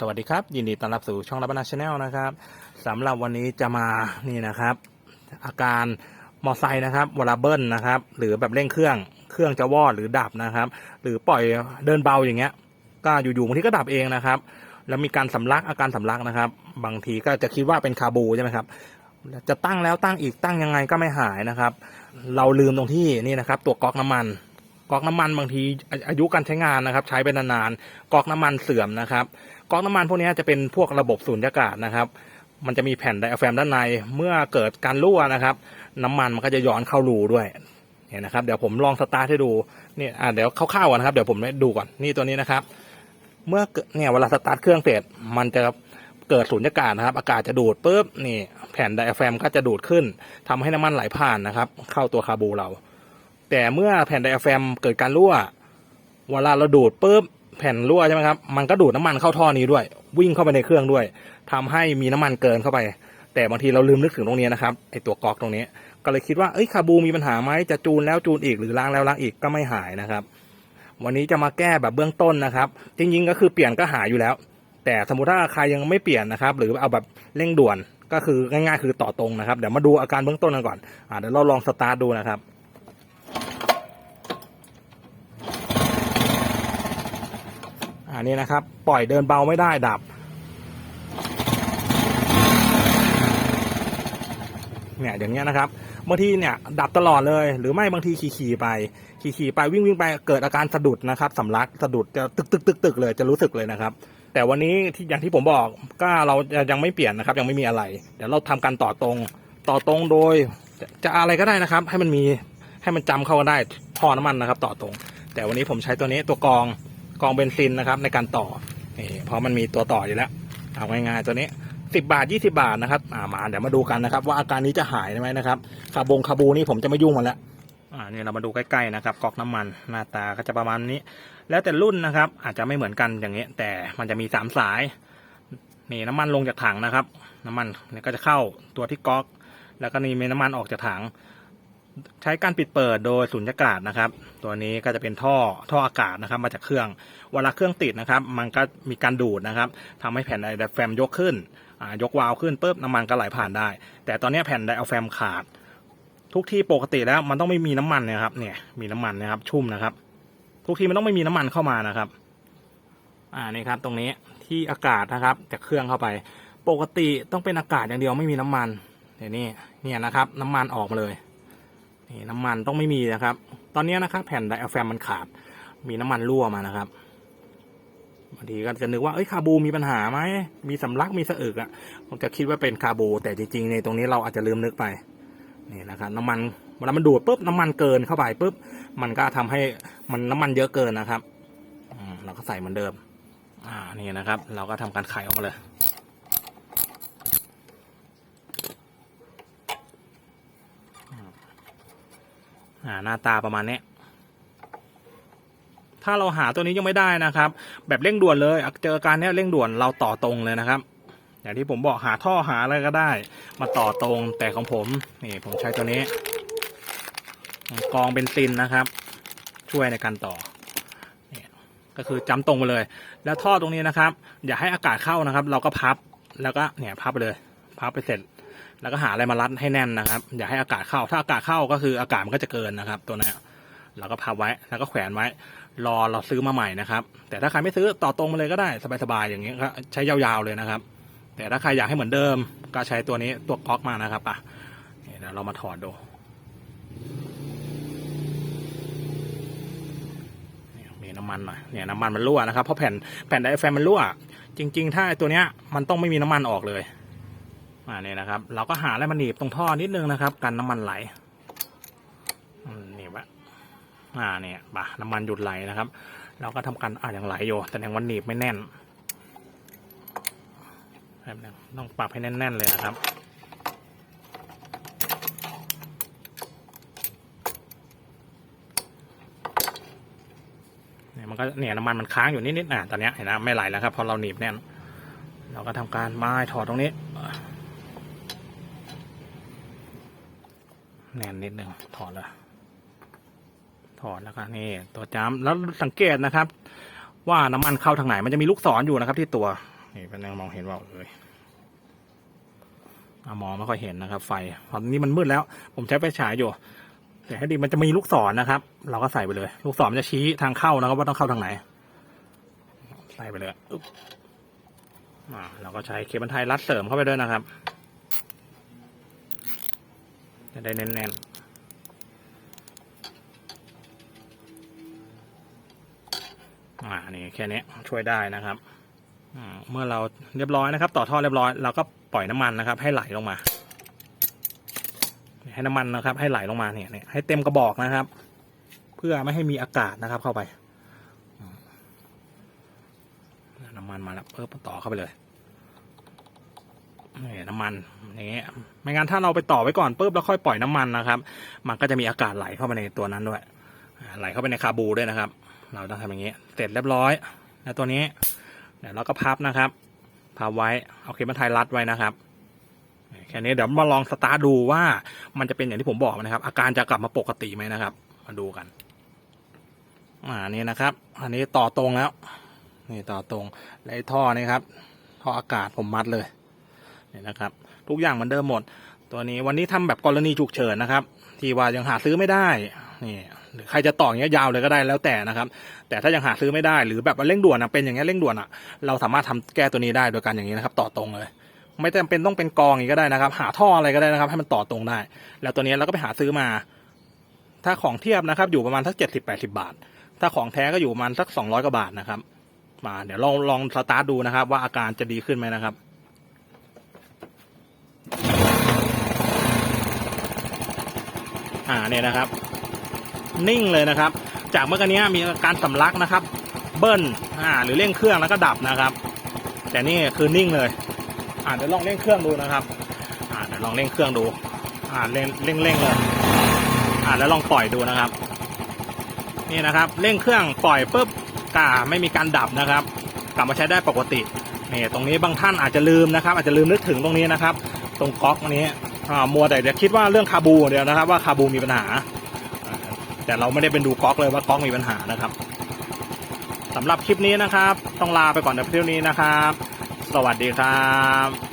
สวัสดีครับ ยินดีต้อนรับสู่ช่องรับนาชาแนลนะครับสำหรับวันนี้จะมานี่นะครับ อาการมอไซค์นะครับเวลาเบิ้ลนะครับ หรือแบบเร่งเครื่องเครื่องจะวอดหรือดับนะครับ หรือปล่อยเดินเบาอย่างเงี้ย ก็อยู่ๆบางทีก็ดับเองนะครับ แล้วมีการสำลักอาการสำลักนะครับ บางทีก็จะคิดว่าเป็นคาบูใช่ไหมครับจะตั้งแล้วตั้งอีกตั้งยังไงก็ไม่หายนะครับ เราลืมตรงที่นี่นะครับ ตัวก๊อกน้ำมันก๊อกน้ำมันบางทีอาอายุการใช้งานนะครับ ใช้ไปนานๆก๊อกน้ำมันเสื่อมนะครับ ก๊อกน้ำมันพวกนี้จะเป็นพวกระบบสูญญากาศนะครับ มันจะมีแผ่นไดอะแฟมด้านใน เมื่อเกิดการรั่วนะครับ น้ำมันมันก็จะย้อนเข้ารูด้วยเนี่ยนะครับ เดี๋ยวผมลองสตาร์ทให้ดูเนี่อ่าเดี๋ยวคร่าวๆก่อนนะครับ เดี๋ยวผมดูก่อนนี่ตัวนี้นะครับ เมื่อเนี่ยเวลาสตาร์ทเครื่องเสร็จมันจะเกิดสูญญากาศนะครับ อากาศจะดูดปุ๊บนี่ แผ่นไดอะแฟมก็จะดูดขึ้นทำให้น้ำมันไหลผ่านนะครับ เข้าตัวคาบูเรา แต่เมื่อแผ่นไดอะแฟมเกิดการรั่ว เวลาเราดูดปุ๊บ แผ่นรั่วใช่ไหมครับ มันก็ดูดน้ำมันเข้าท่อนี้ด้วย วิ่งเข้าไปในเครื่องด้วยทำให้มีน้ำมันเกินเข้าไป แต่บางทีเราลืมนึกถึงตรงนี้นะครับไอตัวกอกตรงนี้ ก็เลยคิดว่าเอ้ยคาบูมีปัญหาไหมจะจูนแล้วจูนอีกหรือล้างแล้วล้างอีกก็ไม่หายนะครับ วันนี้จะมาแก้แบบเบื้องต้นนะครับ จริงๆ ก็คือเปลี่ยนก็หายอยู่แล้ว แต่สมมติถ้าใครยังไม่เปลี่ยนนะครับ หรือเอาแบบเร่งด่วนก็คือง่ายๆ คือต่อตรงนะครับเดี๋ยวมาดูอาการเบื้องต้นกันก่อนอ่าเดี๋ยวเราลองสตาร์ทดูนะครับ นนี้นะครับ ปล่อยเดินเบาไม่ได้ดับ เนี่ยอย่างเงี้ยนะครับบางทีเนี่ยดับตลอดเลย หรือไม่บางทีขี่ๆไป ขี่ๆไปวิ่งวิ่งไปเกิดอาการสะดุดนะครับสำลักสะดุดจะตึกตึกตึกตึกเลยจะรู้สึกเลยนะครับแต่วันนี้ที่อย่างที่ผมบอกก็เรายังไม่เปลี่ยนนะครับ ยังไม่มีอะไร เดี๋ยวเราทำการต่อตรงต่อตรงโดย จะอะไรก็ได้นะครับ ให้มันมีให้มันจำเข้ากันได้ท่อน้ำมันนะครับ ต่อตรง แต่วันนี้ผมใช้ตัวนี้ตัวกอง กองเบนซินนะครับ ในการต่อนี่เพราะมันมีตัวต่ออยู่แล้ว เอาง่ายๆตัวนี้สิบาทยี่สิบาทนะครับอ่ามาเดี๋ยวมาดูกันนะครับ ว่าอาการนี้จะหายไหมนะครับคาบงคาบูนี่ผมจะไม่ยุ่งมันแล้วอ่านี่ยเรามาดูใกล้ๆนะครับก๊อกน้ำมันหน้าตาก็จะประมาณนี้ แล้วแต่รุ่นนะครับ อาจจะไม่เหมือนกันอย่างเงี้ย แต่มันจะมีสามสายนี่น้ำมันลงจากถังนะครับ น้ำมันเนี่ยก็จะเข้าตัวที่ก๊อก แล้วก็นี่มีน้ำมันออกจากถัง ใช้การปิดเปิดโดยสุญญากาศนะครับ ตัวนี้ก็จะเป็นท่อท่ออากาศนะครับ มาจากเครื่องเวลาเครื่องติดนะครับ มันก็มีการดูดนะครับทำให้แผ่นไดอะแฟมยกขึ้นยกวาล์วขึ้นปุ๊บน้ำมันก็ไหลผ่านได้ แต่ตอนนี้แผ่นไดอะแฟมขาด ทุกที่ปกติแล้วมันต้องไม่มีน้ำมันนะครับ เนี่ยมีน้ำมันนะครับ ชุ่มนะครับ ทุกที่มันต้องไม่มีน้ำมันเข้ามานะครับ อ่านี่ครับ ตรงนี้ที่อากาศนะครับจากเครื่องเข้าไป ปกติต้องเป็นอากาศอย่างเดียวไม่มีน้ำมันเดี๋ยวนี้เนี่ยนะครับ น้ำมันออกมาเลย นี่น้ำมันต้องไม่มีนะครับ ตอนนี้นะครับแผ่นไดอะแฟมมันขาด มีน้ำมันรั่วมานะครับบางทีก็จะนึกว่าเอ้ยคาบูมีปัญหาไหมมีสำลักมีสะอึกอะ่ะผมจะคิดว่าเป็นคาบูแต่จริงๆในตรงนี้เราอาจจะลืมนึกไปนี่นะครับน้ำมันเวลามันดูดปุ๊บน้ำมันเกินเข้าไปปุ๊บมันก็ทำให้มันน้ำมันเยอะเกินนะครับอืมเราก็ใส่เหมือนเดิม อ่านี่นะครับ เราก็ทำการไขออกมาเลย อ่าหน้าตาประมาณนี้ถ้าเราหาตัวนี้ยังไม่ได้นะครับ แบบเร่งด่วนเลยเจอการเนี้ยเร่งด่วนเราต่อตรงเลยนะครับ อย่างที่ผมบอกหาท่อหาอะไรก็ได้ มาต่อตรงแต่ของผมนี่ผมใช้ตัวนี้กรองเบนซินนะครับ ช่วยในการต่อนี่ก็คือจำตรงไปเลย แล้วท่อตรงนี้นะครับ อย่าให้อากาศเข้านะครับ เราก็พับแล้วก็เนี่ยพับไปเลย พับไปเสร็จ แล้วก็หาอะไรมารัดให้แน่นนะครับ อย่าให้อากาศเข้า ถ้าอากาศเข้าก็คืออากาศมันก็จะเกินนะครับ ตัวนี้เราก็พับไว้แล้วก็แขวนไว้ รอเราซื้อมาใหม่นะครับ แต่ถ้าใครไม่ซื้อต่อตรงมาเลยก็ได้สบายๆอย่างนี้ก็ใช้ยาวๆเลยนะครับ แต่ถ้าใครอยากให้เหมือนเดิม ก็ใช้ตัวนี้ตัวก๊อกมานะครับอะนี่เดี๋ยวเรามาถอดดูนี่มีน้ำมันหน่อยเนี่ยน้ำมันมันรั่วนะครับเพราะแผ่นแผ่นไดอะแฟรมมันรั่ว จริง ๆ ถ้าตัวเนี้ยมันต้องไม่มีน้ำมันออกเลย อ่าเนี่ยนะครับ เราก็หาอะไรมาหนีบตรงท่อนิดนึงนะครับ กันน้ำมันไหลนี่วะอ่าเนี่ยปะน้ำมันหยุดไหลนะครับ เราก็ทำการอ่ายังไหลอยู่แต่ยังวันหนีบไม่แน่นแบบนึงต้องปรับให้แน่น ๆ เลยนะครับเนี่ยมันก็เนี่ยน้ำมันมันค้างอยู่นิดๆอะตอนนี้เห็นนะไม่ไหลแล้วครับพอเราหนีบแน่น เราก็ทำการไม้ถอดตรงนี้ แน่นนิดหนึ่งถอดเลยถอดแล้วก็นี่ตัวจ้ำแล้วสังเกตนะครับ ว่าน้ำมันเข้าทางไหนมันจะมีลูกศรอยู่นะครับ ที่ตัวนี่เป็นยังมองเห็นว่าเอ้ยอมองไม่ค่อยเห็นนะครับ ไฟตอนนี้มันมืดแล้ว ผมใช้ไฟฉายอยู่แต่ให้ดีมันจะมีลูกศรนะครับ เราก็ใส่ไปเลย ลูกศรมันจะชี้ทางเข้านะครับว่าต้องเข้าทางไหน ใส่ไปเลยอึ๊บอ่าเราก็ใช้เคเบิลไทยรัดเสริมเข้าไปด้วยนะครับ จะได้แน่นๆอ่านี่แค่นี้ช่วยได้นะครับเมื่อเราเรียบร้อยนะครับ ต่อท่อเรียบร้อยเราก็ปล่อยน้ำมันนะครับ ให้ไหลลงมา ให้น้ำมันนะครับ ให้ไหลลงมาเนี่ยเนี่ยให้เต็มกระบอกนะครับ เพื่อไม่ให้มีอากาศนะครับ เข้าไปน้ำมันมาแล้วเพิ่มต่อเข้าไปเลย นี่น้ำมันอย่างเงี้ยไม่งั้นถ้าเราไปต่อไว้ก่อนปุ๊บแล้วค่อยปล่อยน้ำมันนะครับ มันก็จะมีอากาศไหลเข้าไปในตัวนั้นด้วย ไหลเข้าไปในคาบูด้วยนะครับ เราต้องทำอย่างนี้เสร็จเรียบร้อยแล้วตัวนี้เดี๋ยวเราก็พับนะครับพับไว้เอาเคเบิลไทยรัดไว้นะครับแค่นี้เดี๋ยวมาลองสตาร์ทดูว่ามันจะเป็นอย่างที่ผมบอกนะครับ อาการจะกลับมาปกติไหมนะครับ มาดูกันอ่านี่นะครับ อันนี้ต่อตรงแล้ว นี่ต่อตรงและไอ้ท่อนี่ครับท่ออากาศผมมัดเลย นี่นะครับ ทุกอย่างเหมือนเดิมหมด ตัวนี้วันนี้ทำแบบกรณีฉุกเฉินนะครับ ที่ว่ายังหาซื้อไม่ได้นี่หรือใครจะต่ออย่างเงี้ยยาวเลยก็ได้แล้วแต่นะครับ แต่ถ้ายังหาซื้อไม่ได้หรือแบบเร่งด่วนอะเป็นอย่างเงี้ยเร่งด่วนอะเราสามารถทำแก้ตัวนี้ได้โดยการอย่างนี้นะครับ ต่อตรงเลย ไม่จำเป็นต้องเป็นกองอย่างนี้ก็ได้นะครับ หาท่ออะไรก็ได้นะครับ ให้มันต่อตรงได้ แล้วตัวนี้เราก็ไปหาซื้อมา ถ้าของเทียบนะครับ อยู่ประมาณสักเจ็ดสิบแปดสิบาท ถ้าของแท้ก็อยู่ประมาณสักสองร้อยกว่าบาทนะครับ มา เดี๋ยวลองลองสตาร์ทดูนะครับ ว่าอาการจะดีขึ้นไหมนะครับ อ่าเนี่ยนะครับ นิ่งเลยนะครับ จากเมื่อกี้นี้มีการสำลักนะครับ เบิ้ลอ่าหรือเร่งเครื่องแล้วก็ดับนะครับ แต่นี่คือนิ่งเลย อ่าเดี๋ยวลองเร่งเครื่องดูนะครับอ่าเดี๋ยวลองเร่งเครื่องดูอ่าเร่งเร่งเร่งเลยอ่าแล้วลองปล่อยดูนะครับ นี่นะครับเร่งเครื่องปล่อยปุ๊บกาไม่มีการดับนะครับ กลับมาใช้ได้ปกตินี่ตรงนี้บางท่านอาจจะลืมนะครับ อาจจะลืมนึกถึงตรงนี้นะครับ ตรงก๊อกนี้ อ่ามัวแต่จะคิดว่าเรื่องคาบูเดียวนะครับ ว่าคาบูมีปัญหา แต่เราไม่ได้เป็นดูก๊อกเลยว่าก๊อกมีปัญหานะครับสำหรับคลิปนี้นะครับ ต้องลาไปก่อนในเพียงนี้นะครับ สวัสดีครับ